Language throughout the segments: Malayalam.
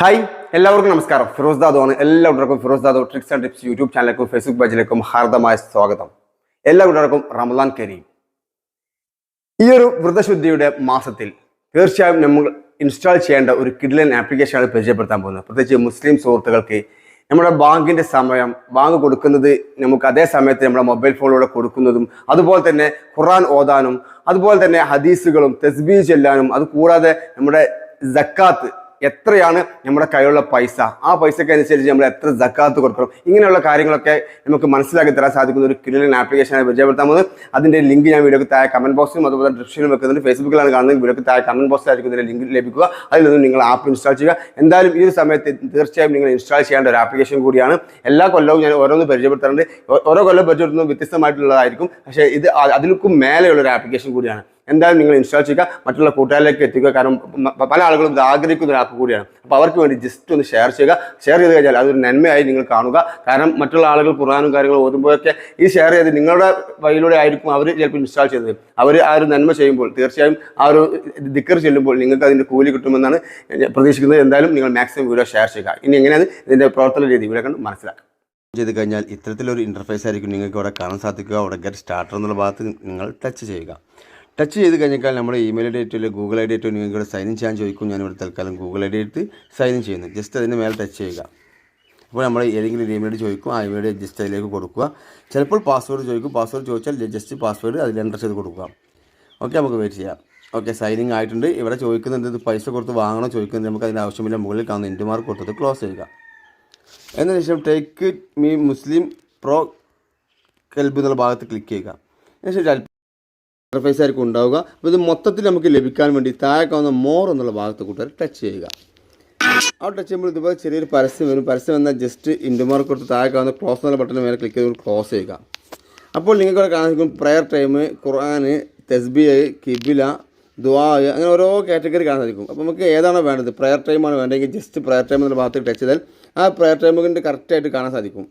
ഹായ് എല്ലാവർക്കും നമസ്കാരം. ഫിറോസ് ദാദു ആണ്. എല്ലാവർക്കും Firoz Dadu tricks and tips YouTube ചാനലിലേക്കും Facebook പേജിലേക്കും ഹാർദമായ സ്വാഗതം. എല്ലാവർക്കും റമദാൻ കരീം. ഈ ഒരു വ്രതശുദ്ധിയുടെ മാസത്തിൽ തീർച്ചയായും നമ്മൾ ഇൻസ്റ്റാൾ ചെയ്യേണ്ട ഒരു കിഡിലൻ ആപ്ലിക്കേഷനാണ് പരിചയപ്പെടുത്താൻ പോകുന്നത്. പ്രത്യേകിച്ച് മുസ്ലിം സുഹൃത്തുക്കൾക്ക് നമ്മുടെ ബാങ്കിന്റെ സമയം ബാങ്ക് കൊടുക്കുന്നത് നമുക്ക് അതേ സമയത്ത് നമ്മുടെ മൊബൈൽ ഫോണിലൂടെ കൊടുക്കുന്നതും അതുപോലെ തന്നെ ഖുറാൻ ഓതാനും അതുപോലെ തന്നെ ഹദീസുകളും തസ്ബീ ചെല്ലാനും അത് കൂടാതെ നമ്മുടെ ജക്കാത്ത് എത്രയാണ് നമ്മുടെ കയ്യിലുള്ള പൈസ? ആ പൈസയ്ക്ക് അനുസരിച്ച് നമ്മൾ എത്ര ജക്കാത്ത് കൊടുക്കണം? ഇങ്ങനെയുള്ള കാര്യങ്ങളൊക്കെ നമുക്ക് മനസ്സിലാക്കി തരാൻ സാധിക്കുന്ന ഒരു കിരിലൻ ആപ്ലിക്കേഷനാണ് പരിചയപ്പെടുത്താൻ പോകുന്നത്. അതിന്റെ ലിങ്ക് ഞാൻ വീഡിയോക്ക് താഴെ കമന്റ് ബോക്സിലും അതുപോലെ ഡിസ്ക്രിപ്ഷനിലും വെക്കുന്നുണ്ട്. ഫേസ്ബുക്കിലാണ് കാണുന്നത്. വീഡിയോക്ക് താഴെ കമന്റ് ബോക്സിൽ ആയിരിക്കും ലിങ്ക് ലഭിക്കുക. അതിൽ നിന്ന് നിങ്ങൾ ആപ്പ് ഇൻസ്റ്റാൾ ചെയ്യുക. എന്തായാലും ഈ ഒരു സമയത്ത് തീർച്ചയായും നിങ്ങൾ ഇൻസ്റ്റാൾ ചെയ്യേണ്ട ഒരു ആപ്ലിക്കേഷൻ കൂടിയാണ്. എല്ലാ കൊല്ലവും ഞാൻ ഓരോന്ന് പരിചയപ്പെടുത്താറുണ്ട്. ഓരോ കൊല്ലം പരിചയപ്പെടുത്തുന്നത് വ്യത്യസ്തമായിട്ടുള്ളതായിരിക്കും. പക്ഷേ ഇത് അ- അതിൽക്കും മേലെയുള്ള ഒരു ആപ്ലിക്കേഷൻ കൂടിയാണ്. എന്തായാലും നിങ്ങൾ ഇൻസ്റ്റാൾ ചെയ്യുക മറ്റുള്ള കൂട്ടുകാരിലേക്ക് എത്തിക്കുക. കാരണം പല ആളുകളും ഇത് ആഗ്രഹിക്കുന്ന ഒരു ആപ്പ് കൂടിയാണ്. അപ്പോൾ അവർക്ക് വേണ്ടി ജസ്റ്റ് ഒന്ന് ഷെയർ ചെയ്യുക. ഷെയർ ചെയ്ത് കഴിഞ്ഞാൽ അതൊരു നന്മയായി നിങ്ങൾ കാണുക. കാരണം മറ്റുള്ള ആളുകൾ ഖുറാനും കാര്യങ്ങളും ഓതുമ്പോഴൊക്കെ ഈ ഷെയർ ചെയ്ത് നിങ്ങളുടെ വഴിയിലൂടെ ആയിരിക്കും അവർ ചിലപ്പോൾ ഇൻസ്റ്റാൾ ചെയ്തത്. അവർ ആ ഒരു നന്മ ചെയ്യുമ്പോൾ തീർച്ചയായും ആ ഒരു ദിക്കർ ചെല്ലുമ്പോൾ നിങ്ങൾക്ക് അതിന്റെ കൂലി കിട്ടുമെന്നാണ് പ്രതീക്ഷിക്കുന്നത്. എന്തായാലും നിങ്ങൾ മാക്സിമം വീഡിയോ ഷെയർ ചെയ്യുക. ഇനി എങ്ങനെയാണ് ഇതിന്റെ പ്രവർത്തന രീതി? ഇവിടെ കണ്ട് മനസ്സിലാക്കുക ചെയ്ത് കഴിഞ്ഞാൽ ഇത്തരത്തിലൊരു ഇന്റർഫേസ് ആയിരിക്കും നിങ്ങൾക്ക് ഇവിടെ കാണാൻ സാധിക്കുക. അവിടെ ഗെറ്റ് സ്റ്റാർട്ടർ എന്നുള്ള ഭാഗത്ത് നിങ്ങൾ ടച്ച് ചെയ്യുക. ടച്ച് ചെയ്ത് കഴിഞ്ഞാൽ നമ്മുടെ ഇമെയിൽ ഐ ഡി ആയിട്ടോ ഗൂഗിൾ ഐ ഡി ആയിട്ടോ നിങ്ങൾക്ക് ഇവിടെ സൈൻ ഇൻ ചെയ്യാൻ ചോദിക്കും. ഞാനിവിടെ തൽക്കാലം ഗൂഗിൾ ഐ ഡി എടുത്ത് സൈൻ ഇൻ ചെയ്യുന്നു. ജസ്റ്റ് അതിന്റെ മേലെ ടച്ച് ചെയ്യുക. അപ്പോൾ നമ്മൾ ഏതെങ്കിലും ഇമെയിൽ ചോദിക്കും. ആ ഇമെയിൽ ജസ്റ്റ് അതിലേക്ക് കൊടുക്കുക. ചിലപ്പോൾ പാസ്വേഡ് ചോദിക്കും. പാസ്വേഡ് ചോദിച്ചാൽ ജസ്റ്റ് പാസ്വേഡ് അതിൽ എന്റർ ചെയ്ത് കൊടുക്കുക. ഓക്കെ നമുക്ക് വെയിറ്റ് ചെയ്യാം. ഓക്കെ സൈനിങ് ആയിട്ടുണ്ട്. ഇവിടെ ചോദിക്കുന്നുണ്ട് ഇത് പൈസ കൊടുത്ത് വാങ്ങണോ? ചോദിക്കുന്നത് നമുക്ക് അതിന്റെ ആവശ്യമില്ല. മുകളിൽ കാണുന്ന എന്റെ മാർക്ക് കൊടുത്തത് ക്ലോസ് ചെയ്യുക. എന്നതിന് ശേഷം ടേക്ക് മീ മുസ്ലിം പ്രോ കെൽബ് എന്നുള്ള ഭാഗത്ത് ക്ലിക്ക് ചെയ്യുക. അതിനുശേഷം ഇന്റർഫേസ് ആയിരിക്കും ഉണ്ടാവുക. അപ്പോൾ ഇത് മൊത്തത്തിൽ നമുക്ക് ലഭിക്കാൻ വേണ്ടി താഴെ കാണുന്ന മോർ എന്നുള്ള ഭാഗത്ത് കൂട്ടുകാർ ടച്ച് ചെയ്യുക. ആ ടച്ച് ചെയ്യുമ്പോൾ ഇതുപോലെ ചെറിയൊരു പരസ്യം വരും. പരസ്യം വന്നാൽ ജസ്റ്റ് ഇൻഡുമാർ കൊടുത്ത് താഴെ കാണുന്ന ക്ലോസ് എന്നുള്ള ബട്ടൺ മേലെ ക്ലിക്ക് ചെയ്ത് ക്ലോസ് ചെയ്യുക. അപ്പോൾ നിങ്ങൾക്ക് ഇവിടെ കാണാൻ പ്രയർ ടൈം ഖുർആൻ തെസ്ബി കിബില ദുആ അങ്ങനെ ഓരോ കാറ്റഗറി കാണാൻ സാധിക്കും. അപ്പോൾ നമുക്ക് ഏതാണോ വേണ്ടത്? പ്രയർ ടൈമാണ് വേണ്ടതെങ്കിൽ ജസ്റ്റ് പ്രയർ ടൈം എന്നുള്ള ഭാഗത്ത് ടച്ച് ചെയ്താൽ ആ പ്രയർ ടൈമിന്റെ കറക്റ്റായിട്ട് കാണാൻ സാധിക്കും.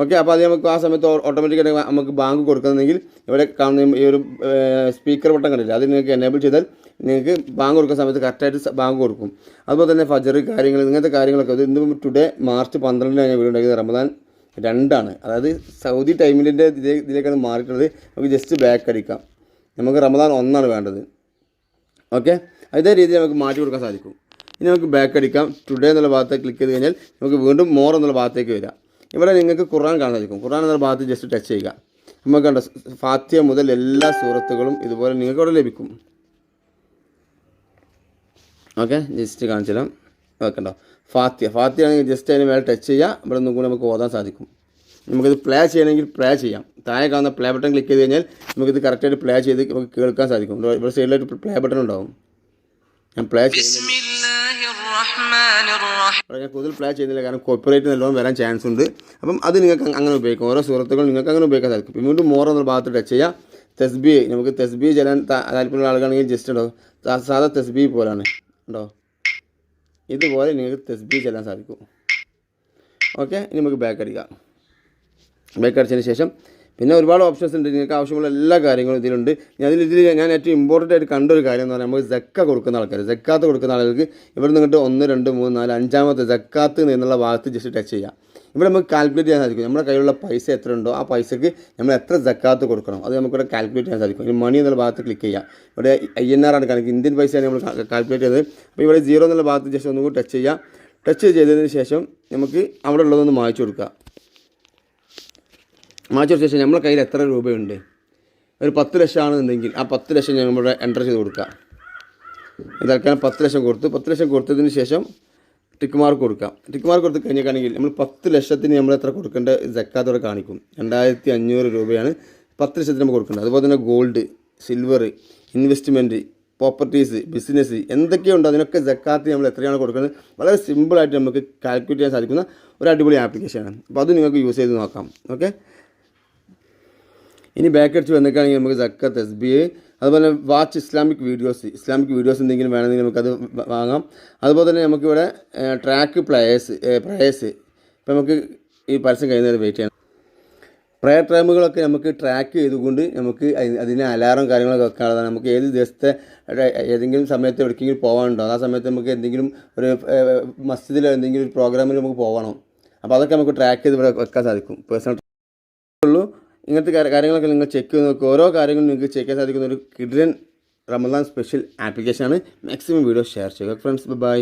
ഓക്കെ അപ്പോൾ അത് നമുക്ക് ആ സമയത്ത് ഓട്ടോമാറ്റിക്കായിട്ട് നമുക്ക് ബാങ്ക് കൊടുക്കുന്നെങ്കിൽ ഇവിടെ കാണുന്ന ഈ ഒരു സ്പീക്കർ ബട്ടൺ കണ്ടില്ല? അത് നിങ്ങൾക്ക് എനേബിൾ ചെയ്താൽ നിങ്ങൾക്ക് ബാങ്ക് കൊടുക്കുന്ന സമയത്ത് കറക്റ്റായിട്ട് ബാങ്ക് കൊടുക്കും. അതുപോലെ തന്നെ ഫജർ കാര്യങ്ങൾ ഇങ്ങനത്തെ കാര്യങ്ങളൊക്കെ അത് ഇന്ന് ടുഡേ മാർച്ച് പന്ത്രണ്ടിനാണ് ഞാൻ വീട് ഉണ്ടാക്കിയത്. റമദാൻ രണ്ടാണ്. അതായത് സൗദി ടൈമിലിന്റെ ഇതിലേ ഇതിലേക്കാണ് മാറിയിട്ടുള്ളത്. നമുക്ക് ജസ്റ്റ് ബാക്ക് അടിക്കാം. നമുക്ക് റമദാൻ ഒന്നാണ് വേണ്ടത്. ഓക്കെ അതേ രീതിയിൽ നമുക്ക് മാറ്റി കൊടുക്കാൻ സാധിക്കും. ഇനി നമുക്ക് ബാക്ക് അടിക്കാം. ടുഡേ എന്നുള്ള ഭാഗത്തേക്ക് ക്ലിക്ക് ചെയ്ത് കഴിഞ്ഞാൽ നമുക്ക് വീണ്ടും മോർ എന്നുള്ള ഭാഗത്തേക്ക് വരാം. ഇവിടെ നിങ്ങൾക്ക് ഖുർആൻ കാണാൻ സാധിക്കും ഖുർആൻ എന്ന ഭാഗത്ത് ജസ്റ്റ് ടച്ച് ചെയ്യുക. നമുക്ക് കണ്ട ഫാത്തിയ മുതൽ എല്ലാ സൂറത്തുകളും ഇതുപോലെ നിങ്ങൾക്ക് ഇവിടെ ലഭിക്കും. ഓക്കെ ജസ്റ്റ് കാണിച്ചു തരാം. ഓക്കെണ്ടോ ഫാത്തിയ ഫാത്തിയ ആണെങ്കിൽ ജസ്റ്റ് അതിന് മേലെ ടച്ച് ചെയ്യുക. ഇവിടെ നിന്നും കൂടി നമുക്ക് ഓതാൻ സാധിക്കും. നമുക്കിത് പ്ലേ ചെയ്യണമെങ്കിൽ പ്ലേ ചെയ്യാം. താഴെ കാണുന്ന പ്ലേ ബട്ടൺ ക്ലിക്ക് ചെയ്ത് കഴിഞ്ഞാൽ നമുക്കിത് കറക്റ്റായിട്ട് പ്ലേ ചെയ്ത് നമുക്ക് കേൾക്കാൻ സാധിക്കും. ഇവിടെ സൈഡിലായിട്ട് പ്ലേ ബട്ടൺ ഉണ്ടാവും. ഞാൻ പ്ലേ ചെയ്യുന്നില്ല ഞാൻ കൂടുതൽ പ്ലേ ചെയ്യുന്നില്ല കാരണം കോപ്പറേറ്റ് നല്ലോണം വരാൻ ചാൻസ് ഉണ്ട്. അപ്പം അത് നിങ്ങൾക്ക് അങ്ങനെ ഉപയോഗിക്കാം. ഓരോ സുഹൃത്തുക്കൾ നിങ്ങൾക്ക് അങ്ങനെ ഉപയോഗിക്കാൻ സാധിക്കും. പിന്നെ വീണ്ടും മോർ എന്ന ഭാഗത്ത് ടച്ച് ചെയ്യാം. തെസ്ബി നമുക്ക് തെസ്ബി ചെല്ലാൻ താല്പര്യമുള്ള ആളുകളാണെങ്കിൽ ജസ്റ്റ് ഉണ്ടോ? സാധാ തെസ്ബി പോലാണ്. ഉണ്ടോ? ഇതുപോലെ നിങ്ങൾക്ക് തെസ്ബി ചെല്ലാൻ സാധിക്കും. ഓക്കെ ഇനി നമുക്ക് ബാക്ക് അടിക്കാം. ബാക്ക് അടിച്ചതിന് ശേഷം പിന്നെ ഒരുപാട് ഓപ്ഷൻസ് ഉണ്ട്. നിങ്ങൾക്ക് ആവശ്യമുള്ള എല്ലാ കാര്യങ്ങളും ഇതിലുണ്ട്. ഞാൻ ഇതിൽ ഞാൻ ഏറ്റവും ഇമ്പോർട്ടന്റ് ആയിട്ട് കണ്ടൊരു കാര്യം എന്ന് പറഞ്ഞാൽ നമുക്ക് ജക്ക കൊടുക്കുന്ന ആൾക്കാർ ജക്കാത്ത് കൊടുക്കുന്ന ആളുകൾക്ക് ഇവിടെ നിന്നിട്ട് ഒന്ന് രണ്ട് മൂന്ന് നാല് അഞ്ചാമത്തെ ജക്കാത്ത് എന്നുള്ള ഭാഗത്ത് ജസ്റ്റ് ടച്ച് ചെയ്യാം. ഇവിടെ നമുക്ക് കാൽക്കുലേറ്റ് ചെയ്യാൻ സാധിക്കും. നമ്മുടെ കയ്യിലുള്ള പൈസ എത്ര ഉണ്ടോ ആ പൈസക്ക് നമ്മൾ എത്ര ജക്കാത്ത് കൊടുക്കണം. അത് നമുക്കിവിടെ കാൽക്കുലേറ്റ് ചെയ്യാൻ സാധിക്കും. ഈ മണി എന്നുള്ള ഭാഗത്ത് ക്ലിക്ക് ചെയ്യാം. ഇവിടെ ഐ എൻ ആർ ആണ് കണക്ക്. ഇന്ത്യൻ പൈസയാണ് നമ്മൾ കാൽക്കുലേറ്റ് ചെയ്തത്. അപ്പോൾ ഇവിടെ സീറോ എന്നുള്ള ഭാഗത്ത് ജസ്റ്റ് ഒന്നും കൂടി ടച്ച് ചെയ്യാം. ടച്ച് ചെയ്തതിന് ശേഷം നമുക്ക് അവിടെ ഉള്ളതൊന്ന് മായ്ച്ചു കൊടുക്കുക മാറ്റി ശേഷം നമ്മളെ കയ്യിൽ എത്ര രൂപയുണ്ട്? ഒരു പത്ത് ലക്ഷമാണെന്നുണ്ടെങ്കിൽ ആ പത്ത് ലക്ഷം നമ്മുടെ എന്റർ ചെയ്ത് കൊടുക്കുക തൽക്കാലം പത്ത് ലക്ഷം കൊടുത്തു. പത്ത് ലക്ഷം കൊടുത്തതിന് ശേഷം ടിക്ക് മാർക്ക് കൊടുക്കാം. ടിക്ക് മാർക്ക് കൊടുത്ത് കഴിഞ്ഞിട്ടാണെങ്കിൽ നമ്മൾ പത്ത് ലക്ഷത്തിന് നമ്മൾ എത്ര കൊടുക്കേണ്ട ജക്കാത്തോടെ കാണിക്കും. രണ്ടായിരത്തി അഞ്ഞൂറ് രൂപയാണ് പത്ത് ലക്ഷത്തിന് നമ്മൾ കൊടുക്കേണ്ടത്. അതുപോലെ തന്നെ gold silver investment properties business എന്തൊക്കെയുണ്ടോ? അതിനൊക്കെ ജക്കാത്ത് നമ്മൾ എത്രയാണ് കൊടുക്കുന്നത് വളരെ സിമ്പിളായിട്ട് നമുക്ക് കാൽക്കുലേറ്റ് ചെയ്യാൻ സാധിക്കുന്ന ഒരു അടിപൊളി ആപ്ലിക്കേഷനാണ് അപ്പോൾ അത് നിങ്ങൾക്ക് യൂസ് ചെയ്ത് നോക്കാം. ഓക്കെ ഇനി ബാക്ക് അടിച്ച് വന്നിട്ടാണെങ്കിൽ നമുക്ക് സക്കത്ത് എസ് ബി ഐ അതുപോലെ watch Islamic videos Islamic videos എന്തെങ്കിലും വേണമെങ്കിൽ നമുക്കത് വാങ്ങാം. അതുപോലെ തന്നെ നമുക്കിവിടെ ട്രാക്ക് പ്ലേയേഴ്സ് പ്രയേഴ്സ് ഇപ്പം നമുക്ക് ഈ പരസ്യം കഴിയുന്നവരെ വെയിറ്റ് ചെയ്യണം. പ്രയർ ടൈമുകളൊക്കെ നമുക്ക് ട്രാക്ക് ചെയ്തുകൊണ്ട് നമുക്ക് അതിനെ അലാറം കാര്യങ്ങളൊക്കെ വെക്കാനുള്ളതാണ്. നമുക്ക് ഏത് ദിവസത്തെ ഏതെങ്കിലും സമയത്ത് എവിടേക്കെങ്കിലും പോകാനുണ്ടോ? ആ സമയത്ത് നമുക്ക് എന്തെങ്കിലും ഒരു മസ്ജിദിലോ എന്തെങ്കിലും ഒരു പ്രോഗ്രാമിൽ നമുക്ക് പോകണം. അപ്പോൾ അതൊക്കെ നമുക്ക് ട്രാക്ക് ചെയ്ത് ഇവിടെ വെക്കാൻ സാധിക്കും. പേഴ്സണൽ ഉള്ളൂ. ഇങ്ങനത്തെ കാര്യങ്ങളൊക്കെ നിങ്ങൾ ചെക്ക് ചെയ്ത് നോക്കുക ഓരോ കാര്യങ്ങളും നിങ്ങൾക്ക് ചെക്ക് ചെയ്യാൻ സാധിക്കുന്ന ഒരു കിഡിലൻ റമദാൻ സ്പെഷ്യൽ ആപ്ലിക്കേഷനാണ് മാക്സിമം വീഡിയോ ഷെയർ ചെയ്യുക. Friends bye